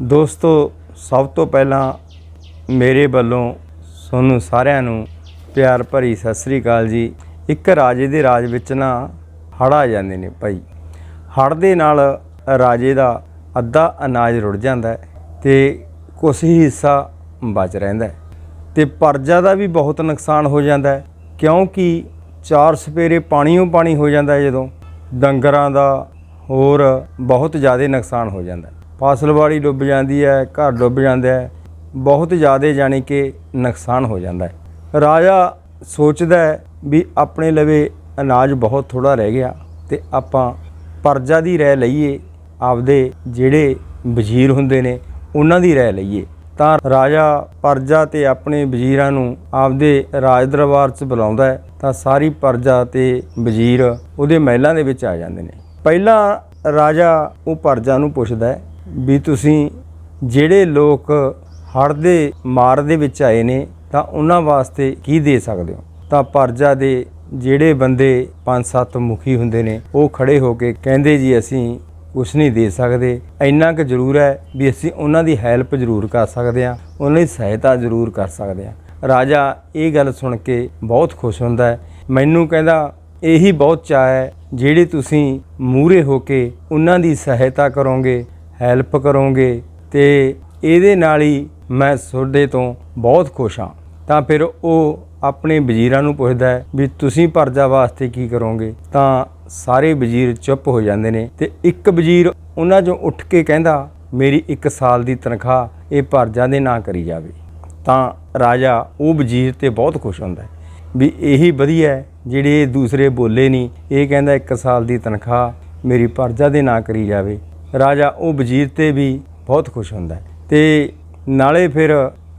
ਦੋਸਤੋ, ਸਭ ਤੋਂ ਪਹਿਲਾਂ ਮੇਰੇ ਵੱਲੋਂ ਤੁਹਾਨੂੰ ਸਾਰਿਆਂ ਨੂੰ ਪਿਆਰ ਭਰੀ ਸਤਿ ਸ੍ਰੀ ਅਕਾਲ ਜੀ। ਇੱਕ ਰਾਜੇ ਦੇ ਰਾਜ ਵਿੱਚ ਨਾ ਹੜ੍ਹ ਆ ਜਾਂਦੇ ਨੇ ਭਾਈ। ਹੜ੍ਹ ਦੇ ਨਾਲ ਰਾਜੇ ਦਾ ਅੱਧਾ ਅਨਾਜ ਰੁੜ ਜਾਂਦਾ ਹੈ ਤੇ ਕੁਛ ਹੀ ਹਿੱਸਾ ਬਚ ਰਹਿੰਦਾ ਹੈ ਤੇ ਪਰਜਾ ਦਾ ਵੀ ਬਹੁਤ ਨੁਕਸਾਨ ਹੋ ਜਾਂਦਾ ਕਿਉਂਕਿ ਚਾਰ ਸਪੇਰੇ ਪਾਣੀਓਂ ਪਾਣੀ ਹੋ ਜਾਂਦਾ ਜਦੋਂ। ਡੰਗਰਾਂ ਦਾ ਹੋਰ ਬਹੁਤ ਜ਼ਿਆਦਾ ਨੁਕਸਾਨ ਹੋ ਜਾਂਦਾ ਫਸਲਬਾੜੀ ਡੁੱਬ ਜਾਂਦੀ ਹੈ, ਘਰ ਡੁੱਬ ਜਾਂਦਾ ਹੈ। ਬਹੁਤ ਜ਼ਿਆਦਾ ਜਾਣੀ ਕਿ ਨੁਕਸਾਨ ਹੋ ਜਾਂਦਾ ਹੈ। ਰਾਜਾ ਸੋਚਦਾ ਹੈ ਵੀ ਆਪਣੇ ਲਵੇ ਅਨਾਜ ਬਹੁਤ ਥੋੜਾ ਰਹਿ ਗਿਆ ਤੇ ਆਪਾਂ ਪਰਜਾ ਦੀ ਰਹਿ ਲਈਏ। ਆਪਦੇ ਜਿਹੜੇ ਵਜ਼ੀਰ ਹੁੰਦੇ ਨੇ, ਉਹਨਾਂ ਦੀ ਰਹਿ ਲਈਏ। ਤਾਂ ਰਾਜਾ ਪਰਜਾ ਤੇ ਆਪਣੇ ਵਜ਼ੀਰਾਂ ਨੂੰ ਆਪਦੇ ਰਾਜ ਦਰਬਾਰ 'ਚ ਬੁਲਾਉਂਦਾ ਹੈ ਤਾਂ ਸਾਰੀ ਪਰਜਾ ਤੇ ਵਜ਼ੀਰ ਉਹਦੇ ਮਹਿਲਾਂ ਦੇ ਵਿੱਚ ਆ ਜਾਂਦੇ ਨੇ। ਪਹਿਲਾਂ ਰਾਜਾ ਉਹ ਪਰਜਾ ਨੂੰ ਪੁੱਛਦਾ ਹੈ ਵੀ ਤੁਸੀਂ ਜਿਹੜੇ ਲੋਕ ਹੜ੍ਹ ਦੇ ਮਾਰ ਦੇ ਵਿੱਚ ਆਏ ਨੇ, ਤਾਂ ਉਹਨਾਂ ਵਾਸਤੇ ਕੀ ਦੇ ਸਕਦੇ ਹੋ? ਤਾਂ ਪਰਜਾ ਦੇ ਜਿਹੜੇ ਬੰਦੇ ਪੰਜ ਸੱਤ ਮੁਖੀ ਹੁੰਦੇ ਨੇ, ਉਹ ਖੜੇ ਹੋ ਕੇ ਕਹਿੰਦੇ ਜੀ, ਅਸੀਂ ਕੁਛ ਨਹੀਂ ਦੇ ਸਕਦੇ। ਇੰਨਾ ਕੁ ਜ਼ਰੂਰ ਹੈ ਵੀ ਅਸੀਂ ਉਹਨਾਂ ਦੀ ਹੈਲਪ ਜ਼ਰੂਰ ਕਰ ਸਕਦੇ ਹਾਂ, ਉਹਨਾਂ ਦੀ ਸਹਾਇਤਾ ਜ਼ਰੂਰ ਕਰ ਸਕਦੇ ਹਾਂ। ਰਾਜਾ ਇਹ ਗੱਲ ਸੁਣ ਕੇ ਬਹੁਤ ਖੁਸ਼ ਹੁੰਦਾ ਹੈ। ਮੈਨੂੰ ਕਹਿੰਦਾ, ਇਹੀ ਬਹੁਤ ਚਾਅ ਹੈ, ਜਿਹੜੇ ਤੁਸੀਂ ਮੂਰੇ ਹੋ ਕੇ ਉਹਨਾਂ ਦੀ ਸਹਾਇਤਾ ਕਰੋਗੇ ਹੈਲਪ ਕਰੋਗੇ ਤੇ ਇਹਦੇ ਨਾਲ ਹੀ ਮੈਂ ਤੁਹਾਡੇ ਤੋਂ ਬਹੁਤ ਖੁਸ਼ ਹਾਂ। ਤਾਂ ਫਿਰ ਉਹ ਆਪਣੇ ਵਜ਼ੀਰਾਂ ਨੂੰ ਪੁੱਛਦਾ ਵੀ ਤੁਸੀਂ ਪਰਜਾ ਵਾਸਤੇ ਕੀ ਕਰੋਗੇ? ਤਾਂ ਸਾਰੇ ਵਜ਼ੀਰ ਚੁੱਪ ਹੋ ਜਾਂਦੇ ਨੇ ਤੇ ਇੱਕ ਵਜ਼ੀਰ ਉਹਨਾਂ ਚੋਂ ਉੱਠ ਕੇ ਕਹਿੰਦਾ, ਮੇਰੀ 1 ਸਾਲ ਦੀ ਤਨਖਾਹ ਇਹ ਪਰਜਾ ਦੇ ਨਾਂ ਕਰੀ ਜਾਵੇ। ਤਾਂ ਰਾਜਾ ਉਹ ਵਜ਼ੀਰ ਤੇ ਬਹੁਤ ਖੁਸ਼ ਹੁੰਦਾ ਵੀ ਇਹੀ ਵਧੀਆ ਹੈ, ਜਿਹੜੇ ਦੂਸਰੇ ਬੋਲੇ ਨਹੀਂ, ਇਹ ਕਹਿੰਦਾ 1 ਸਾਲ ਦੀ ਤਨਖਾਹ ਮੇਰੀ ਪਰਜਾ ਦੇ ਨਾਂ ਕਰੀ ਜਾਵੇ। ਰਾਜਾ ਉਹ ਵਜ਼ੀਰ ਤੇ ਵੀ ਬਹੁਤ ਖੁਸ਼ ਹੁੰਦਾ ਹੈ। ਤੇ ਨਾਲੇ ਫਿਰ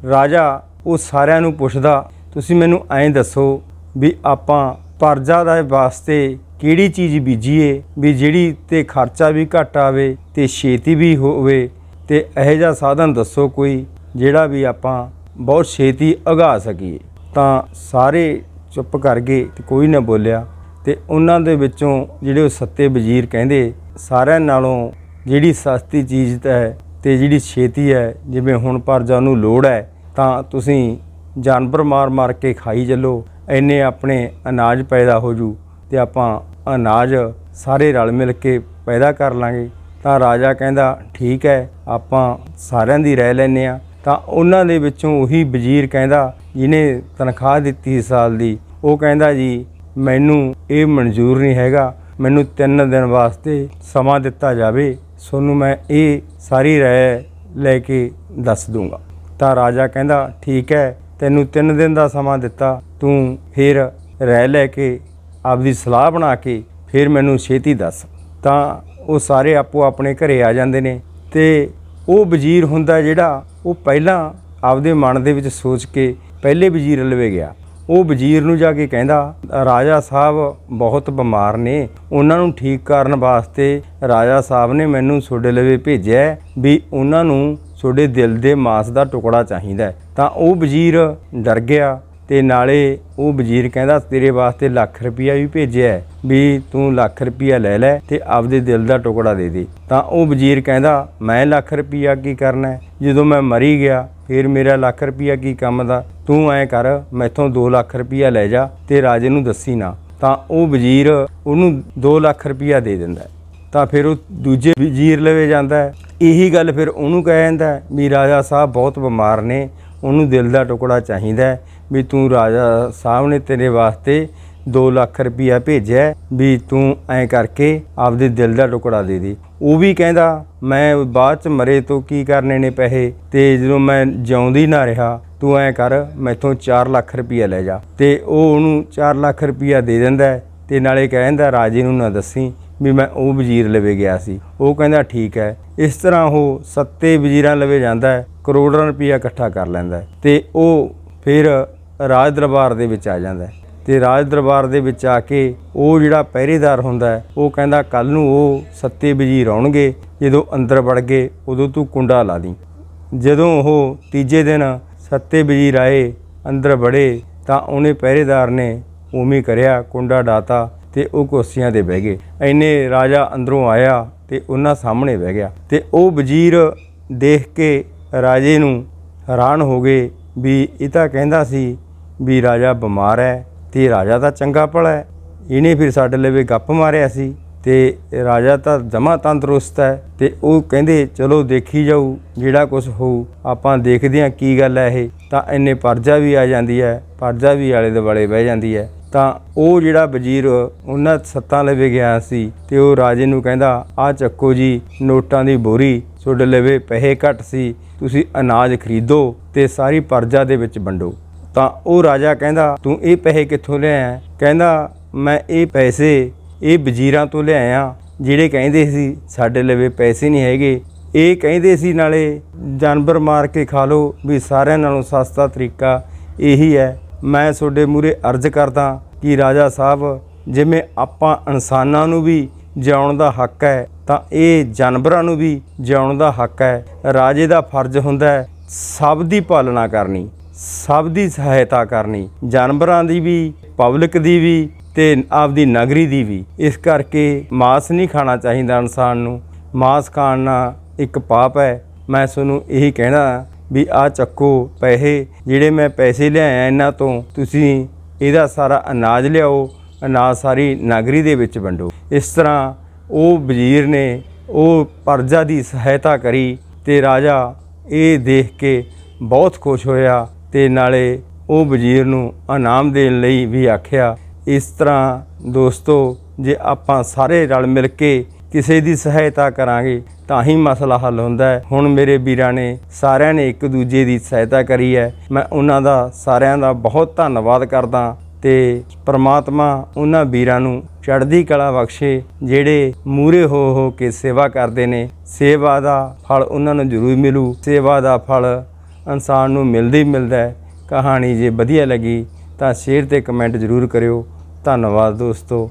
ਰਾਜਾ ਉਹ ਸਾਰਿਆਂ ਨੂੰ ਪੁੱਛਦਾ, ਤੁਸੀਂ ਮੈਨੂੰ ਐਂ ਦੱਸੋ ਵੀ ਆਪਾਂ ਪਰਜਾ ਦਾ ਵਾਸਤੇ ਕਿਹੜੀ ਚੀਜ਼ ਬੀਜੀਏ? ਵੀ ਜਿਹੜੀ ਤੇ ਖਰਚਾ ਵੀ ਘੱਟ ਆਵੇ ਤੇ ਛੇਤੀ ਵੀ ਹੋਵੇ ਤੇ ਇਹੋ ਜਿਹਾ ਸਾਧਨ ਦੱਸੋ ਕੋਈ ਜਿਹੜਾ ਵੀ ਆਪਾਂ ਬਹੁਤ ਛੇਤੀ ਉਗਾ ਸਕੀਏ। ਤਾਂ ਸਾਰੇ ਚੁੱਪ ਕਰ ਗਏ ਤੇ ਕੋਈ ਨਾ ਬੋਲਿਆ ਤੇ ਉਹਨਾਂ ਦੇ ਵਿੱਚੋਂ ਜਿਹੜੇ ਉਹ ਸੱਤੇ ਵਜ਼ੀਰ ਕਹਿੰਦੇ, ਸਾਰਿਆਂ ਨਾਲੋਂ ਜਿਹੜੀ ਸਸਤੀ ਚੀਜ਼ ਹੈ ਤੇ ਜਿਹੜੀ ਛੇਤੀ ਹੈ, ਜਿਵੇਂ ਹੁਣ ਪਰਜਾ ਨੂੰ ਲੋੜ ਹੈ, ਤਾਂ ਤੁਸੀਂ ਜਾਨਵਰ ਮਾਰ-ਮਾਰ ਕੇ ਖਾਈ ਚੱਲੋ। ਐਨੇ ਆਪਣੇ ਅਨਾਜ ਪੈਦਾ ਹੋ ਜੂ ਤੇ ਆਪਾਂ ਅਨਾਜ ਸਾਰੇ ਰਲ ਮਿਲ ਕੇ ਪੈਦਾ ਕਰ ਲਾਂਗੇ। ਤਾਂ ਰਾਜਾ ਕਹਿੰਦਾ, ਠੀਕ ਹੈ, ਆਪਾਂ ਸਾਰਿਆਂ ਦੀ ਰਹਿ ਲੈਨੇ ਆ ਤਾਂ ਉਹਨਾਂ ਦੇ ਵਿੱਚੋਂ ਉਹੀ ਵਜ਼ੀਰ ਕਹਿੰਦਾ, ਜਿਹਨੇ ਤਨਖਾਹ ਦਿੱਤੀ ਸੀ ਸਾਲ ਦੀ, ਉਹ ਕਹਿੰਦਾ, ਜੀ, ਮੈਨੂੰ ਇਹ ਮਨਜ਼ੂਰ ਨਹੀਂ ਹੈਗਾ। ਮੈਨੂੰ 3 ਦਿਨ ਵਾਸਤੇ ਸਮਾਂ ਦਿੱਤਾ ਜਾਵੇ। ਤੁਹਾਨੂੰ ਮੈਂ ਇਹ ਸਾਰੀ ਰਾਏ ਲੈ ਕੇ ਦੱਸ ਦੂੰਗਾ। ਤਾਂ ਰਾਜਾ ਕਹਿੰਦਾ, ਠੀਕ ਹੈ, ਤੈਨੂੰ 3 ਦਿਨ ਦਾ ਸਮਾਂ ਦਿੱਤਾ। ਤੂੰ ਫਿਰ ਰਹਿ ਲੈ ਕੇ ਆਪਦੀ ਸਲਾਹ ਬਣਾ ਕੇ ਫਿਰ ਮੈਨੂੰ ਛੇਤੀ ਦੱਸ। ਤਾਂ ਉਹ ਸਾਰੇ ਆਪੋ ਆਪਣੇ ਘਰੇ ਆ ਜਾਂਦੇ ਨੇ ਤੇ ਉਹ ਵਜ਼ੀਰ ਹੁੰਦਾ ਜਿਹੜਾ ਉਹ ਪਹਿਲਾਂ ਆਪਦੇ ਮਨ ਦੇ ਵਿੱਚ ਸੋਚ ਕੇ ਪਹਿਲੇ ਵਜ਼ੀਰ ਲਵੇ ਗਿਆ। ਉਹ ਵਜ਼ੀਰ ਨੂੰ ਜਾ ਕੇ ਕਹਿੰਦਾ, ਰਾਜਾ ਸਾਹਿਬ ਬਹੁਤ ਬਿਮਾਰ ਨੇ। ਉਹਨਾਂ ਨੂੰ ਠੀਕ ਕਰਨ ਵਾਸਤੇ ਰਾਜਾ ਸਾਹਿਬ ਨੇ ਮੈਨੂੰ ਤੁਹਾਡੇ ਲਵੇ ਭੇਜਿਆ ਵੀ ਉਹਨਾਂ ਨੂੰ ਤੁਹਾਡੇ ਦਿਲ ਦੇ ਮਾਸ ਦਾ ਟੁਕੜਾ ਚਾਹੀਦਾ ਤਾਂ ਉਹ ਵਜ਼ੀਰ ਡਰ ਗਿਆ ਤੇ ਨਾਲੇ ਉਹ ਵਜ਼ੀਰ ਕਹਿੰਦਾ, ਤੇਰੇ ਵਾਸਤੇ ਲੱਖ ਰੁਪਈਆ ਵੀ ਭੇਜਿਆ ਵੀ ਤੂੰ ਲੱਖ ਰੁਪਈਆ ਲੈ ਲੈ ਤੇ ਆਪਦੇ ਦਿਲ ਦਾ ਟੁਕੜਾ ਦੇ ਦੇ। ਤਾਂ ਉਹ ਵਜ਼ੀਰ ਕਹਿੰਦਾ, ਮੈਂ ਲੱਖ ਰੁਪਈਆ ਕੀ ਕਰਨਾ ਜਦੋਂ ਮੈਂ ਮਰੀ ਗਿਆ, ਫਿਰ ਮੇਰਾ ਲੱਖ ਰੁਪਈਆ ਕੀ ਕੰਮ ਦਾ? ਤੂੰ ਐ ਕਰ, ਮੈਥੋਂ 2 ਲੱਖ ਰੁਪਈਆ ਲੈ ਜਾ ਤੇ ਰਾਜੇ ਨੂੰ ਦੱਸੀ ਨਾ। ਤਾਂ ਉਹ ਵਜ਼ੀਰ ਉਹਨੂੰ 2 ਲੱਖ ਰੁਪਈਆ ਦੇ ਦਿੰਦਾ ਤਾਂ ਫਿਰ ਉਹ ਦੂਜੇ ਵਜ਼ੀਰ ਲਵੇ ਜਾਂਦਾ ਇਹੀ ਗੱਲ ਫਿਰ ਉਹਨੂੰ ਕਹਿ ਜਾਂਦਾ ਵੀ ਰਾਜਾ ਸਾਹਿਬ ਬਹੁਤ ਬਿਮਾਰ ਨੇ, ਉਹਨੂੰ ਦਿਲ ਦਾ ਟੁਕੜਾ ਚਾਹੀਦਾ ਵੀ ਤੂੰ ਰਾਜਾ ਸਾਹਿਬ ਨੇ ਤੇਰੇ ਵਾਸਤੇ 2 ਲੱਖ ਰੁਪਈਆ ਭੇਜਿਆ ਵੀ ਤੂੰ ਐਂ ਕਰਕੇ ਆਪਦੇ ਦਿਲ ਦਾ ਟੁਕੜਾ ਦੇ ਦੇ। ਉਹ ਵੀ ਕਹਿੰਦਾ, ਮੈਂ ਬਾਅਦ ਚ ਮਰੇ ਤੋਂ ਕੀ ਕਰਨੇ ਨੇ ਪੈਸੇ? ਤੇ ਜਦੋਂ ਮੈਂ ਜਿਉਂਦੀ ਨਾ ਰਿਹਾ, ਤੂੰ ਐਂ ਕਰ, ਮੈਥੋਂ 4 ਲੱਖ ਰੁਪਈਆ ਲੈ ਜਾ। ਤੇ ਉਹ ਉਹਨੂੰ 4 ਲੱਖ ਰੁਪਈਆ ਦੇ ਦਿੰਦਾ ਹੈ ਤੇ ਨਾਲੇ ਕਹਿੰਦਾ, ਰਾਜੇ ਨੂੰ ਨਾ ਦੱਸੀ ਵੀ ਮੈਂ ਉਹ ਵਜ਼ੀਰ ਲਵੇ ਗਿਆ ਸੀ। ਉਹ ਕਹਿੰਦਾ, ਠੀਕ ਹੈ। ਇਸ ਤਰ੍ਹਾਂ ਉਹ ਸੱਤੇ ਵਜ਼ੀਰਾਂ ਲਵੇ ਜਾਂਦਾ ਕਰੋੜਾਂ ਰੁਪਈਆ ਇਕੱਠਾ ਕਰ ਲੈਂਦਾ ਹੈ ਤੇ ਉਹ ਫਿਰ ਰਾਜ ਦਰਬਾਰ ਦੇ ਵਿੱਚ ਆ ਜਾਂਦਾ ਤੇ ਰਾਜ ਦਰਬਾਰ ਦੇ ਵਿੱਚ ਆ ਕੇ ਉਹ ਜਿਹੜਾ ਪਹਿਰੇਦਾਰ ਹੁੰਦਾ ਉਹ ਕਹਿੰਦਾ ਕੱਲ ਨੂੰ ਉਹ ਸੱਤੇ ਵਜ਼ੀਰ ਆਉਣਗੇ, ਜਦੋਂ ਅੰਦਰ ਵੜ ਗਏ, ਉਦੋਂ ਤੂੰ ਕੁੰਡਾ ਲਾ ਦੀ। ਜਦੋਂ ਉਹ ਤੀਜੇ ਦਿਨ ਸੱਤੇ ਵਜ਼ੀਰ ਆਏ, ਅੰਦਰ ਵੜੇ, ਤਾਂ ਉਹਨੇ ਪਹਿਰੇਦਾਰ ਨੇ ਉਵੇਂ ਕਰਿਆ, ਕੁੰਡਾ ਡਾਤਾ ਤੇ ਉਹ ਕੁਰਸੀਆਂ ਤੇ ਬਹਿ ਗਏ। ਐਨੇ ਰਾਜਾ ਅੰਦਰੋਂ ਆਇਆ ਤੇ ਉਹਨਾਂ ਸਾਹਮਣੇ ਬਹਿ ਗਿਆ ਤੇ ਉਹ ਵਜ਼ੀਰ ਦੇਖ ਕੇ ਰਾਜੇ ਨੂੰ ਹੈਰਾਨ ਹੋ ਗਏ ਵੀ ਇਹ ਤਾਂ ਕਹਿੰਦਾ ਸੀ ਵੀ ਰਾਜਾ ਬਿਮਾਰ ਹੈ ਤੇ ਰਾਜਾ ਤਾਂ ਚੰਗਾ ਭਲਾ ਹੈ। ਇਹਨੇ ਫਿਰ ਸਾਡੇ ਲਵੇ ਗੱਪ ਮਾਰਿਆ ਸੀ ਤੇ ਰਾਜਾ ਤਾਂ ਜਮਾ ਤੰਦਰੁਸਤ ਹੈ ਤੇ ਉਹ ਕਹਿੰਦੇ, ਚਲੋ ਦੇਖੀ ਜਾਊ, ਜਿਹੜਾ ਕੁਝ ਹੋਊ, ਆਪਾਂ ਦੇਖਦੇ ਹਾਂ ਕੀ ਗੱਲ ਹੈ ਇਹ। ਤਾਂ ਇੰਨੇ ਪਰਜਾ ਵੀ ਆ ਜਾਂਦੀ ਹੈ, ਪਰਜਾ ਵੀ ਆਲੇ ਦੁਆਲੇ ਬਹਿ ਜਾਂਦੀ ਹੈ। ਤਾਂ ਉਹ ਜਿਹੜਾ ਵਜ਼ੀਰ ਉਹਨਾਂ ਸੱਤਾਂ ਲਵੇ ਗਿਆ ਸੀ ਤੇ ਉਹ ਰਾਜੇ ਨੂੰ ਕਹਿੰਦਾ, ਆ ਚੱਕੋ ਜੀ, ਨੋਟਾਂ ਦੀ ਬੋਰੀ, ਤੁਹਾਡੇ ਲਵੇ ਪੈਸੇ ਘੱਟ ਸੀ, ਤੁਸੀਂ ਅਨਾਜ ਖਰੀਦੋ ਤੇ ਸਾਰੀ ਪਰਜਾ ਦੇ ਵਿੱਚ ਵੰਡੋ। ਤਾਂ ਉਹ ਰਾਜਾ ਕਹਿੰਦਾ, ਤੂੰ ਇਹ ਪੈਸੇ ਕਿੱਥੋਂ ਲਿਆਇਆ ਕਹਿੰਦਾ, ਮੈਂ ਇਹ ਪੈਸੇ ਇਹ ਵਜ਼ੀਰਾਂ ਤੋਂ ਲਿਆਇਆ ਜਿਹੜੇ ਕਹਿੰਦੇ ਸੀ ਸਾਡੇ ਲਵੇ ਪੈਸੇ ਨਹੀਂ ਹੈਗੇ। ਇਹ ਕਹਿੰਦੇ ਸੀ ਨਾਲੇ ਜਾਨਵਰ ਮਾਰ ਕੇ ਖਾ ਲਓ ਵੀ ਸਾਰਿਆਂ ਨਾਲੋਂ ਸਸਤਾ ਤਰੀਕਾ ਇਹੀ ਹੈ। ਮੈਂ ਤੁਹਾਡੇ ਮੂਰੇ ਅਰਜ਼ ਕਰਦਾ ਕਿ ਰਾਜਾ ਸਾਹਿਬ ਜਿਵੇਂ ਆਪਾਂ ਇਨਸਾਨਾਂ ਨੂੰ ਵੀ ਜਿਉਣ ਦਾ ਹੱਕ ਹੈ, ਤਾਂ ਇਹ ਜਾਨਵਰਾਂ ਨੂੰ ਵੀ ਜਿਉਣ ਦਾ ਹੱਕ ਹੈ। ਰਾਜੇ ਦਾ ਫਰਜ਼ ਹੁੰਦਾ ਹੈ ਸਭ ਦੀ ਪਾਲਣਾ ਕਰਨੀ। ਸਭ ਦੀ ਸਹਾਇਤਾ ਕਰਨੀ, ਜਾਨਵਰਾਂ ਦੀ ਵੀ, ਪਬਲਿਕ ਦੀ ਵੀ ਤੇ ਆਪਦੀ ਨਗਰੀ ਦੀ ਵੀ। ਇਸ ਕਰਕੇ ਮਾਸ ਨਹੀਂ ਖਾਣਾ ਚਾਹੀਦਾ ਇਨਸਾਨ ਨੂੰ। ਮਾਸ ਖਾਣ ਨਾਲ ਇੱਕ ਪਾਪ ਹੈ। ਮੈਂ ਤੁਹਾਨੂੰ ਇਹੀ ਕਹਿਣਾ ਵੀ ਆ ਚੱਕੋ ਪੈਸੇ, ਜਿਹੜੇ ਮੈਂ ਪੈਸੇ ਲਿਆਇਆ ਇਹਨਾਂ ਤੋਂ, ਤੁਸੀਂ ਇਹਦਾ ਸਾਰਾ ਅਨਾਜ ਲਿਆਓ, ਅਨਾਜ ਸਾਰੀ ਨਗਰੀ ਦੇ ਵਿੱਚ ਵੰਡੋ। ਇਸ ਤਰ੍ਹਾਂ ਉਹ ਵਜ਼ੀਰ ਨੇ ਉਹ ਪਰਜਾ ਦੀ ਸਹਾਇਤਾ ਕਰੀ ਤੇ ਰਾਜਾ ਇਹ ਦੇਖ ਕੇ ਬਹੁਤ ਖੁਸ਼ ਹੋਇਆ ਤੇ ਨਾਲੇ ਉਹ ਵਜ਼ੀਰ ਨੂੰ ਇਨਾਮ ਦੇਣ ਲਈ ਵੀ ਆਖਿਆ, ਇਸ ਤਰ੍ਹਾਂ ਦੋਸਤੋ, ਜੇ ਆਪਾਂ ਸਾਰੇ ਰਲ ਮਿਲ ਕੇ ਕਿਸੇ ਦੀ ਸਹਾਇਤਾ ਕਰਾਂਗੇ, ਤਾਂ ਹੀ ਮਸਲਾ ਹੱਲ ਹੁੰਦਾ ਹੈ। ਹੁਣ ਮੇਰੇ ਵੀਰਾਂ ਨੇ ਸਾਰਿਆਂ ਨੇ ਇੱਕ ਦੂਜੇ ਦੀ ਸਹਾਇਤਾ ਕਰੀ ਹੈ। ਮੈਂ ਉਹਨਾਂ ਦਾ, ਸਾਰਿਆਂ ਦਾ ਬਹੁਤ ਧੰਨਵਾਦ ਕਰਦਾ ਤੇ ਪ੍ਰਮਾਤਮਾ ਉਹਨਾਂ ਵੀਰਾਂ ਨੂੰ ਚੜ੍ਹਦੀ ਕਲਾ ਬਖਸ਼ੇ, ਜਿਹੜੇ ਮੂਰੇ ਹੋ ਹੋ ਕੇ ਸੇਵਾ ਕਰਦੇ ਨੇ। ਸੇਵਾ ਦਾ ਫਲ ਉਹਨਾਂ ਨੂੰ ਜ਼ਰੂਰ ਮਿਲੂ। ਸੇਵਾ ਦਾ ਫਲ ਇਨਸਾਨ ਨੂੰ ਮਿਲਦੀ ਮਿਲਦਾ ਹੈ। ਕਹਾਣੀ ਜੇ ਵਧੀਆ ਲੱਗੀ ਤਾਂ ਸ਼ੇਅਰ ਤੇ ਕਮੈਂਟ ਜ਼ਰੂਰ ਕਰਿਓ। ਧੰਨਵਾਦ ਦੋਸਤੋ।